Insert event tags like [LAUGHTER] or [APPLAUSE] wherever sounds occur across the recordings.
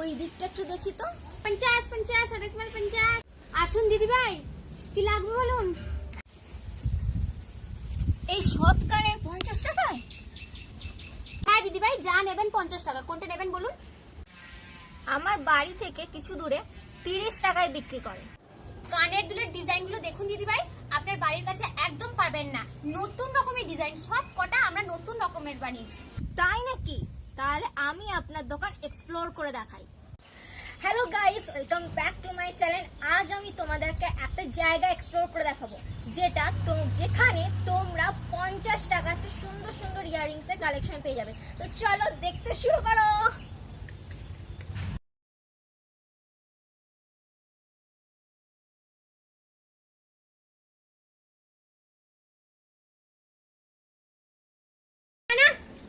ওই দিকটা একটু দেখি তো। পঞ্চাশ পঞ্চাশ অনেক মাল পঞ্চাশ। আসুন দিদি ভাই কি লাগবে বলুন? এই সব কানের পঞ্চাশ টাকায়? হ্যাঁ দিদি ভাই যা নেবেন পঞ্চাশ টাকা। কোনটা নেবেন বলুন? আমার বাড়ি থেকে কিছু দূরে তিরিশ টাকায় বিক্রি করে। কানের দুলের ডিজাইনগুলো দেখুন দিদি ভাই আপনার বাড়ির কাছে একদম পারবেন না। নতুন রকমের ডিজাইন সব কটা আমরা নতুন রকমের বানিয়েছি। তাই নাকি? তাহলে আমি আপনার দোকান এক্সপ্লোর করে দেখাই। Hello guys welcome back to my channel আজ আমি তোমাদেরকে একটা জায়গা এক্সপ্লোর করে দেখাবো, যেটা তো যেখানে তোমরা পঞ্চাশ টাকাতে সুন্দর সুন্দর ইয়ারিংস এর কালেকশন পেয়ে যাবে। তো চলো দেখতে শুরু করো।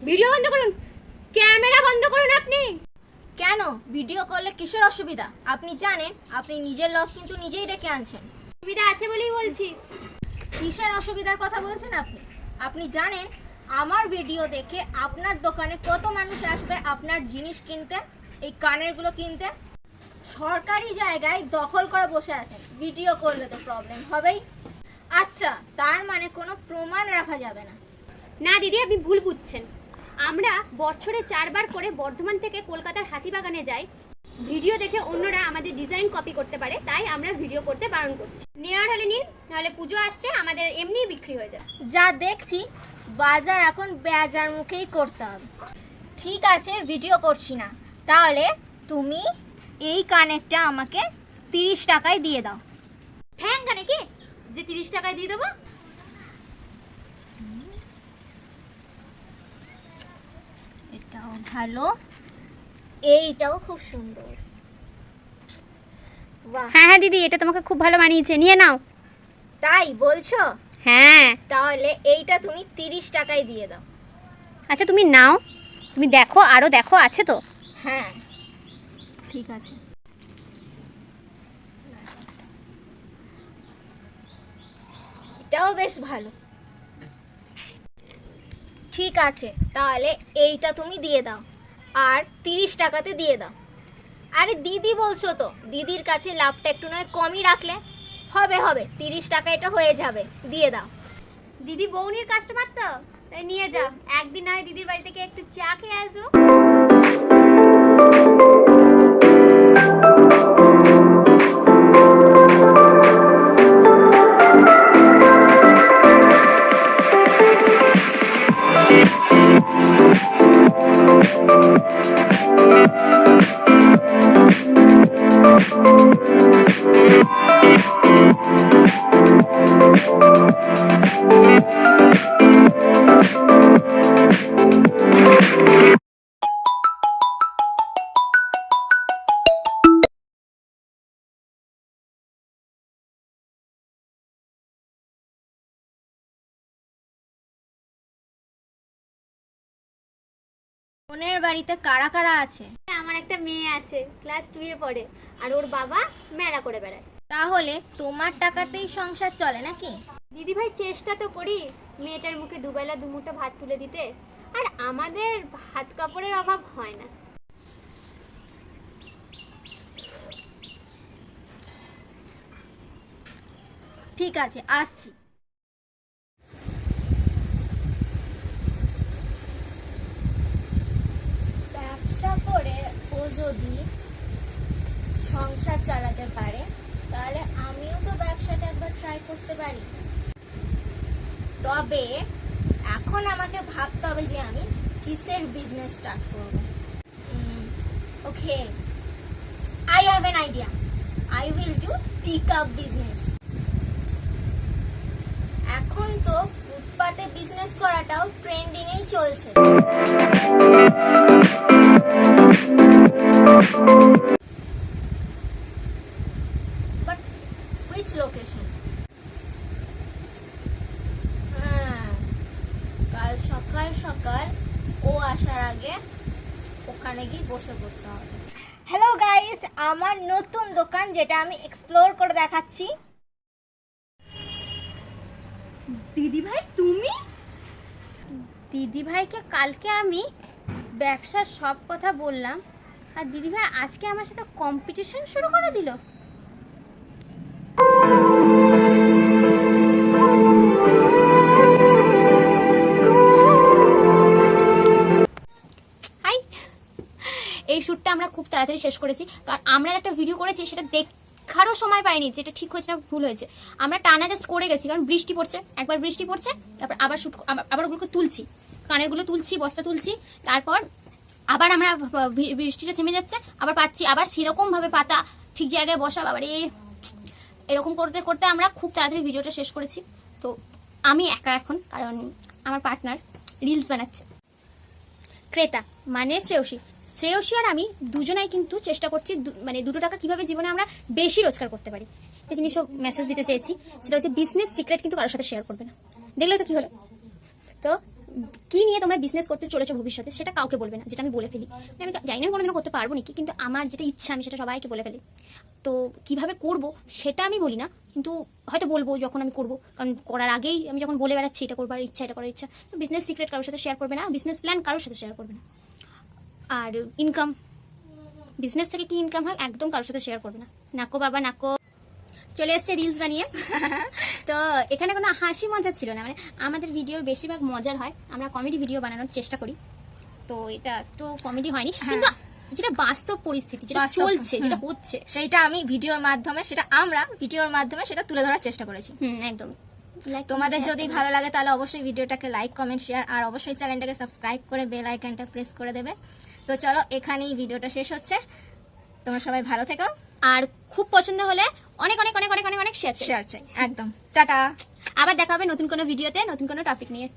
ভিডিও বন্ধ করুন। ক্যামেরা বন্ধ করুন আপনি। কেন ভিডিও করলে কিসের অসুবিধা? আপনি জানেন আপনি নিজের লস কিন্তু নিজেই ডেকে আনছেন। সুবিধা আছে বলেই বলছি। কিসের অসুবিধার কথা বলছেন আপনি? আপনি জানেন আমার ভিডিও দেখে আপনার দোকানে কত মানুষ আসবে আপনার জিনিস কিনতে এই কানেরগুলো কিনতে? সরকারি জায়গায় দখল করে বসে আছেন। ভিডিও করলে তো প্রবলেম হবেই। আচ্ছা তার মানে কোনো প্রমাণ রাখা যাবে না। না দিদি আপনি ভুল বুঝছেন। আমরা বছরে চারবার করে বর্ধমান থেকে কলকাতার হাতিবাগানে যাই। ভিডিও দেখে অন্যরা আমাদের ডিজাইন কপি করতে পারে তাই আমরা ভিডিও করতে বারণ করছি। নেওয়ার হলে নিন নাহলে পুজো আসছে আমাদের এমনিই বিক্রি হয়ে যাবে। যা দেখছি বাজার এখন বেজার মুখেই করতে হবে। ঠিক আছে ভিডিও করছি না। তাহলে তুমি এই কানেরটা আমাকে তিরিশ টাকায় দিয়ে দাও। ঠ্যাঙ্গা কি? যে তিরিশ টাকায় দিয়ে দেবো? এটাও ভালো। এইটাও খুব সুন্দর। বাহ। হ্যাঁ হ্যাঁ দিদি এটা তোমাকে খুব ভালো মানিয়েছে। নিয়ে নাও। তাই বলছো? হ্যাঁ। তাহলে এইটা তুমি তিরিশ টাকায় দিয়ে দাও। আচ্ছা তুমি নাও। তুমি দেখো আরও দেখো আছে তো? হ্যাঁ। ঠিক আছে। এটাও বেশ ভালো। ঠিক আছে, তাহলে এইটা তুমি দিয়ে দাও। আর তিরিশ টাকাতে দিয়ে দাও। আরে দিদি বলছো তো, দিদির কাছে লাভটা একটু নয়, কমই রাখলে। হবে হবে, তিরিশ টাকা এটা হয়ে যাবে, দিয়ে দাও। দিদি বৌনির কাস্টমার তো, তাই নিয়ে যাও। একদিন নয় দিদির বাড়ি থেকে একটু চা খেয়ে আসব। বোনের বাড়িতে কারা কারা আছে? আমার একটা মেয়ে আছে ক্লাস টুয়ে পড়ে আর ওর বাবা মেলা করে বেড়ায়। তাহলে তোমার টাকাতেই সংসার চলে নাকি? দিদি ভাই চেষ্টা তো করি মেয়েটার মুখে দুবেলা দুমুঠো ভাত তুলে দিতে আর আমাদের ভাত কাপড়ের অভাব হয় না। ঠিক আছে আসছি ব্যবসা করে ও যদি সংসার চালাতে পারে, তাহলে আমিও তো ব্যবসাটা একবার ট্রাই করতে পারি। তবে এখন আমাকে ভাবতে হবে যে আমি কিসের বিজনেস স্টার্ট করব? Okay I have an idea I will do tick up business এখন তো ফুটপাতে বিজনেস করাটাও ট্রেন্ডিং এই চলছে। হ্যাঁ কাল সকাল সকাল ও আসার আগে ওখানে গিয়ে বসে হবে। হ্যালো গাইস আমার নতুন দোকান যেটা আমি এক্সপ্লোর করে দেখাচ্ছি। দিদি ভাই তুমি? দিদি ভাইকে কালকে আমি ব্যবসার সব কথা বললাম। আর দিদিভাই আজকে আমার সাথে কম্পিটিশন শুরু করে দিল। এই শ্যুটটা আমরা খুব তাড়াতাড়ি শেষ করেছি। কারণ আমরা একটা ভিডিও করেছি, সেটা দেখারও সময় পাইনি যে যেটা ঠিক হয়েছে না ভুল হয়েছে। আমরা টানা জাস্ট করে গেছি, কারণ বৃষ্টি পড়ছে, একবার বৃষ্টি পড়ছে, তারপর আবার শ্যুট আবার ওগুলোকে তুলছি। কানেরগুলো তুলছি, বস্তা তুলছি, তারপর আবার আমরা বৃষ্টিটা থেমে যাচ্ছে, আবার পাচ্ছি, আবার সেরকম ভাবে পাতা ঠিক জায়গায় বসা বাবারে এরকম করতে করতে আমরা খুব তাড়াতাড়ি ভিডিওটা শেষ করেছি। তো আমি একা এখন, কারণ আমার পার্টনার রিলস বানাচ্ছে। ক্রেতা মানে শ্রেয়সী। শ্রেয়সী আর আমি দুজনাই কিন্তু চেষ্টা করছি মানে দুটো টাকা কীভাবে জীবনে আমরা বেশি রোজগার করতে পারি। একটা জিনিস মেসেজ দিতে চেয়েছি, সেটা হচ্ছে বিজনেস সিক্রেট কিন্তু কারোর সাথে শেয়ার করবে না। দেখলে তো কি হলো? তো কি নিয়ে তোমরা বিজনেস করতে চলেছো ভবিষ্যতে সেটা কাউকে বলবে না, যেটা আমি বলে ফেলি। মানে আমি জানি না কোনোদিনও করতে পারব নাকি, কিন্তু আমার যেটা ইচ্ছা আমি সেটা সবাইকে বলে ফেলি। তো কীভাবে করব সেটা আমি বলি না, কিন্তু হয়তো বলব যখন আমি করব, কারণ করার আগেই আমি যখন বলে বেড়াচ্ছি এটা করবার ইচ্ছা, এটা করার ইচ্ছা, তো বিজনেস সিক্রেট কারোর সাথে শেয়ার করবে না বিজনেস প্ল্যান কারোর সাথে শেয়ার করবে না। আর ইনকাম বিজনেস থেকে কি ইনকাম হয় একদম কারোর সাথে শেয়ার করবে না। নাকো বাবা নাকো। চলে এসছে রিলস বানিয়ে। [LAUGHS] তো এখানে কোনো হাসি মজা ছিল না মানে আমাদের ভিডিও বেশিরভাগ মজার হয় আমরা কমেডি ভিডিও বানানোর চেষ্টা করি। তো এটা একটু কমেডি হয়নি কিন্তু যেটা বাস্তব পরিস্থিতি যেটা চলছে যেটা হচ্ছে। সেইটা আমি ভিডিওর মাধ্যমে সেটা আমরা ভিডিওর মাধ্যমে সেটা তুলে ধরার চেষ্টা করেছি। হুম একদম। তোমাদের যদি ভালো লাগে তাহলে অবশ্যই ভিডিওটাকে লাইক কমেন্ট শেয়ার আর অবশ্যই চ্যানেলটাকে সাবস্ক্রাইব করে বেল আইকনটা প্রেস করে দেবে। তো চলো এখানেই ভিডিওটা শেষ হচ্ছে। তোমরা সবাই ভালো থেকো। আর খুব পছন্দ হলে অনেক অনেক অনেক অনেক অনেক অনেক শেয়ার শেয়ার চাই একদম। টাটা। আবার দেখা হবে নতুন কোনো ভিডিওতে নতুন কোনো টপিক নিয়ে।